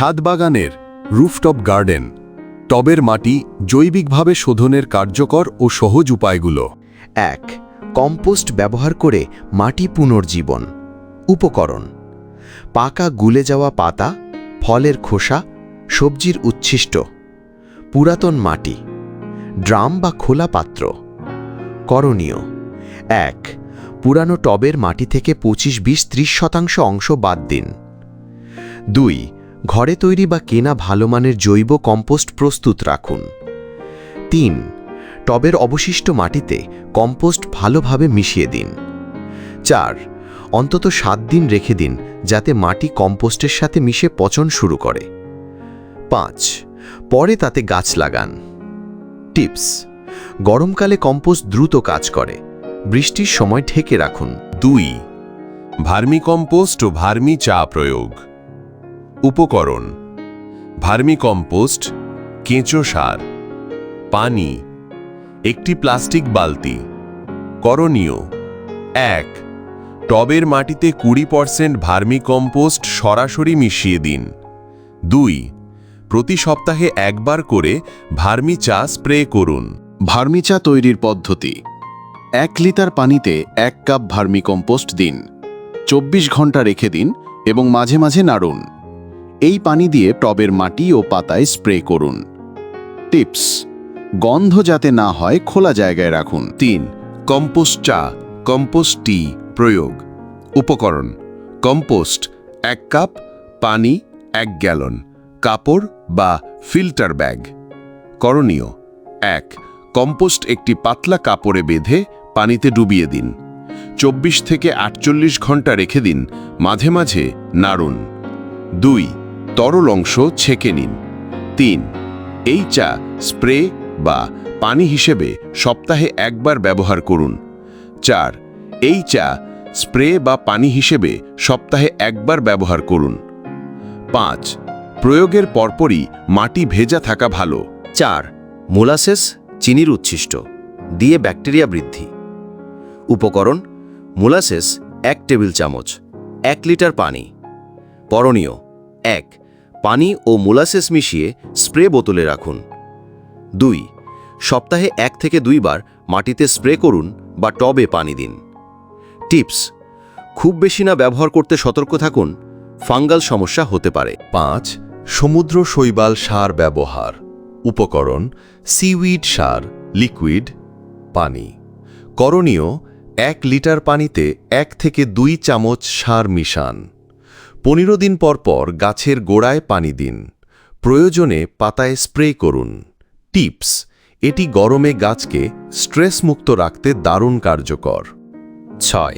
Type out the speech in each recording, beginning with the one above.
ছাদ বাগানের rooftop garden. টবের মাটি জৈবিকভাবে শোধনের কার্যকর ও সহজ উপায়গুলো। এক, কম্পোস্ট ব্যবহার করে মাটি পুনর্জীবন। উপকরণ, পাকা গুলে যাওয়া পাতা, ফলের খোসা, সবজির উচ্ছিষ্ট। পুরাতন মাটি, ড্রাম বা খোলা পাত্র। করণীয়, এক, পুরানো টবের মাটি থেকে পঁচিশ বিশ ত্রিশ শতাংশ অংশ বাদ দিন। দুই ঘরে তৈরি বা কেনা ভালো মানের জৈব কম্পোস্ট প্রস্তুত রাখুন। তিন, টবের অবশিষ্ট মাটিতে কম্পোস্ট ভালোভাবে মিশিয়ে দিন। চার, অন্তত সাত দিন রেখে দিন যাতে মাটি কম্পোস্টের সাথে মিশে পচন শুরু করে। পাঁচ, পরে তাতে গাছ লাগান। টিপস, গরমকালে কম্পোস্ট দ্রুত কাজ করে। বৃষ্টির সময় ঢেকে রাখুন। দুই, ভার্মিকম্পোস্ট ও ভার্মি চা প্রয়োগ। উপকরণ, ভার্মিকম্পোস্ট, কেঁচো সার, পানি, একটি প্লাস্টিক বালতি, করণীয়। এক, টবের মাটিতে কুড়ি পার্সেন্ট ভার্মিকম্পোস্ট সরাসরি মিশিয়ে দিন। দুই, প্রতি সপ্তাহে একবার করে ভার্মি চা স্প্রে করুন। ভার্মিচা তৈরির পদ্ধতি। এক লিটার পানিতে এক কাপ ভার্মিকম্পোস্ট দিন। চব্বিশ ঘণ্টা রেখে দিন এবং মাঝে মাঝে নাড়ুন। এই পানি দিয়ে টবের মাটি ও পাতায় স্প্রে করুন। টিপস, গন্ধ যাতে না হয় খোলা জায়গায় রাখুন। তিন, কম্পোস্ট চা, কম্পোস্ট টি প্রয়োগ। উপকরণ, কম্পোস্ট, এক কাপ, পানি, এক গ্যালন, কাপড় বা ফিল্টার ব্যাগ। করণীয়, এক, কম্পোস্ট একটি পাতলা কাপড়ে বেঁধে পানিতে ডুবিয়ে দিন। চব্বিশ থেকে আটচল্লিশ ঘণ্টা রেখে দিন, মাঝে মাঝে নাড়ুন। দুই তরল অংশ ছেঁকে নিন। তিন, এই চা স্প্রে বা পানি হিসেবে সপ্তাহে একবার ব্যবহার করুন। চার, এই চা স্প্রে বা পানি হিসেবে সপ্তাহে একবার ব্যবহার করুন। পাঁচ, প্রয়োগের পরপরই মাটি ভেজা থাকা ভালো। চার, মোলাসেস চিনির উচ্ছিষ্ট, দিয়ে ব্যাকটেরিয়া বৃদ্ধি। উপকরণ, মোলাসেস এক টেবিল চামচ, এক লিটার পানি। করণীয় এক পানি ও মোলাসেস মিশিয়ে স্প্রে বোতলে রাখুন। দুই, সপ্তাহে এক থেকে দুইবার মাটিতে স্প্রে করুন বা টবে পানি দিন। টিপস, খুব বেশি না ব্যবহার করতে সতর্ক থাকুন, ফাঙ্গাল সমস্যা হতে পারে। পাঁচ, সমুদ্র শৈবাল সার ব্যবহার। উপকরণ সিউইড সার লিকুইড পানি। করণীয়, এক লিটার পানিতে এক থেকে দুই চামচ সার মিশান। পনেরো দিন পর পর গাছের গোড়ায় পানি দিন। প্রয়োজনে পাতায় স্প্রে করুন। টিপস, এটি গরমে গাছকে স্ট্রেসমুক্ত রাখতে দারুণ কার্যকর। ছয়,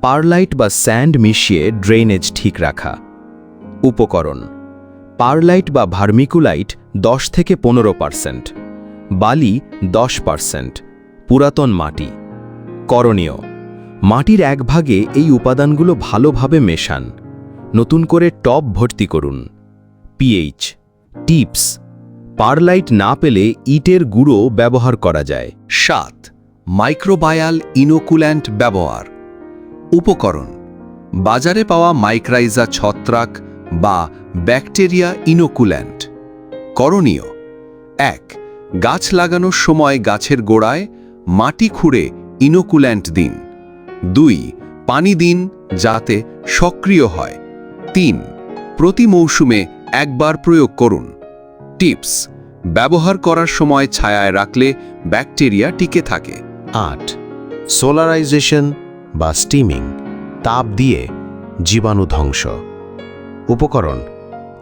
পারলাইট বা স্যান্ড মিশিয়ে ড্রেনেজ ঠিক রাখা। উপকরণ, পারলাইট বা ভার্মিকুলাইট দশ থেকে পনেরো পার্সেন্ট, বালি দশ পার্সেন্ট, পুরাতন মাটি। করণীয়, মাটির এক ভাগে এই উপাদানগুলো ভালোভাবে মেশান। নতুন করে টব ভর্তি করুন। পিএইচ, টিপস, পারলাইট না পেলে ইটের গুঁড়ো ব্যবহার করা যায়। সাত, মাইক্রোবায়াল ইনোকুল্যান্ট ব্যবহার। উপকরণ, বাজারে পাওয়া মাইক্রাইজা ছত্রাক বা ব্যাকটেরিয়া ইনোকুল্যান্ট। করণীয়, এক, গাছ লাগানোর সময় গাছের গোড়ায় মাটি খুঁড়ে ইনোকুল্যান্ট দিন। দুই, পানি দিন যাতে সক্রিয় হয়। তিন। প্রতি মৌসুমে একবার প্রয়োগ করুন। টিপস, ব্যবহার করার সময় ছায়ায় রাখলে ব্যাকটেরিয়া টিকে থাকে। আট। সোলারাইজেশন বা স্টিমিং, তাপ দিয়ে জীবাণু ধ্বংস। উপকরণ,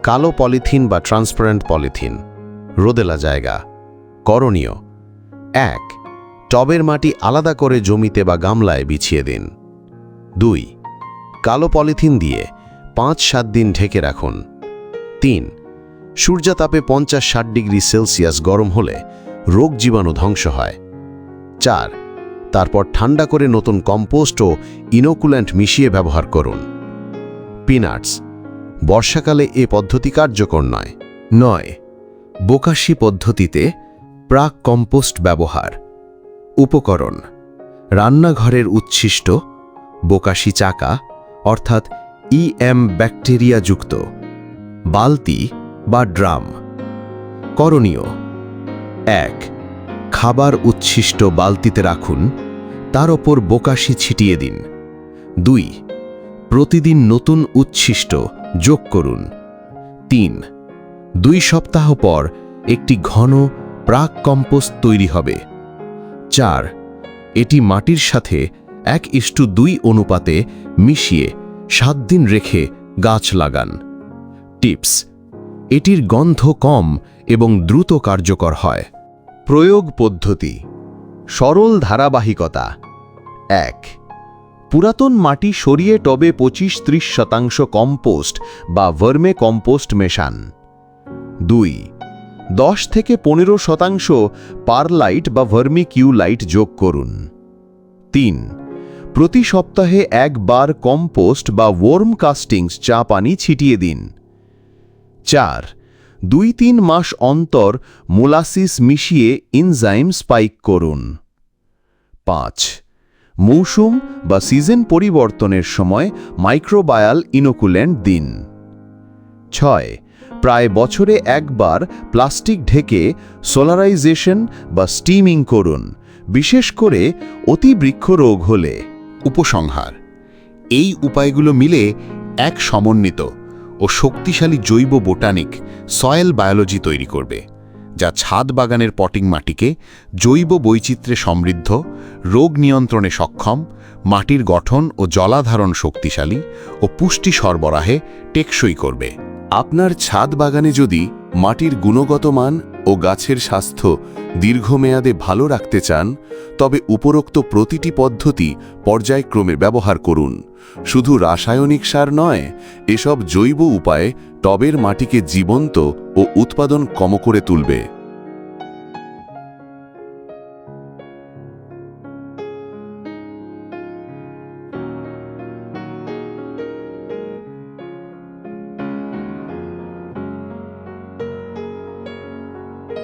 কালো পলিথিন বা ট্রান্সপারেন্ট পলিথিন, রোদেলা জায়গা, করণীয়। এক, টবের মাটি আলাদা করে জমিতে বা গামলায় বিছিয়ে দিন। দুই, কালো পলিথিন দিয়ে পাঁচ সাত দিন ঢেকে রাখুন। তিন, সূর্যাতাপে পঞ্চাশ ষাট ডিগ্রি সেলসিয়াস গরম হলে রোগ জীবাণু ধ্বংস হয়। চার, তারপর ঠান্ডা করে নতুন কম্পোস্ট ও ইনোকুল্যান্ট মিশিয়ে ব্যবহার করুন। পিনাটস, বর্ষাকালে এ পদ্ধতি কার্যকর নয়। নয় বোকাশি পদ্ধতিতে প্রাক কম্পোস্ট ব্যবহার। উপকরণ, রান্নাঘরের উচ্ছিষ্ট বোকাশি চাকা, অর্থাৎ ইএম ব্যাকটেরিয়াযুক্ত বালতি বা ড্রাম। করণীয়, এক, খাবার উচ্ছিষ্ট বালতিতে রাখুন, তার ওপর বোকাশি ছিটিয়ে দিন। দুই, প্রতিদিন নতুন উচ্ছিষ্ট যোগ করুন। তিন, দুই সপ্তাহ পর একটি ঘন প্রাক কম্পোস্ট তৈরি হবে। চার, এটি মাটির সাথে এক ইস্টু দুই অনুপাতে মিশিয়ে সাত দিন রেখে গাছ লাগান। টিপস, এটির গন্ধ কম এবং দ্রুত কার্যকর হয়। প্রয়োগ পদ্ধতি, সরল ধারাবাহিকতা। এক, পুরাতন মাটি সরিয়ে টবে পঁচিশ ত্রিশ শতাংশ কম্পোস্ট বা ভার্মে কম্পোস্ট মেশান। দুই, দশ থেকে পনেরো শতাংশ পারলাইট বা ভার্মি কিউলাইট যোগ করুন। তিন প্রতি সপ্তাহে একবার কম্পোস্ট বা ওয়ার্ম কাস্টিংস চা পানি ছিটিয়ে দিন। চার, দুই তিন মাস অন্তর মোলাসিস মিশিয়ে ইনজাইম স্পাইক করুন। পাঁচ, মৌসুম বা সিজন পরিবর্তনের সময় মাইক্রোবায়াল ইনোকুলেন্ট দিন। ছয়, প্রায় বছরে একবার প্লাস্টিক ঢেকে সোলারাইজেশন বা স্টিমিং করুন। বিশেষ করে অতিবৃক্ষ রোগ হলে। উপসংহার। এই উপায়গুলো মিলে এক সমন্বিত ও শক্তিশালী জৈব বোটানিক সয়েল বায়োলজি তৈরি করবে, যা ছাদ বাগানের পটিং মাটিকে জৈব বৈচিত্র্যে সমৃদ্ধ, রোগ নিয়ন্ত্রণে সক্ষম, মাটির গঠন ও জলাধারণ শক্তিশালী ও পুষ্টি সরবরাহে টেকসই করবে। আপনার ছাদ বাগানে যদি মাটির গুণগত মান ও গাছের স্বাস্থ্য দীর্ঘমেয়াদে ভালো রাখতে চান, তবে উপরোক্ত প্রতিটি পদ্ধতি পর্যায়ক্রমে ব্যবহার করুন। শুধু রাসায়নিক সার নয়, এসব জৈব উপায়ে টবের মাটিকে জীবন্ত ও উৎপাদন কম করে তুলবে।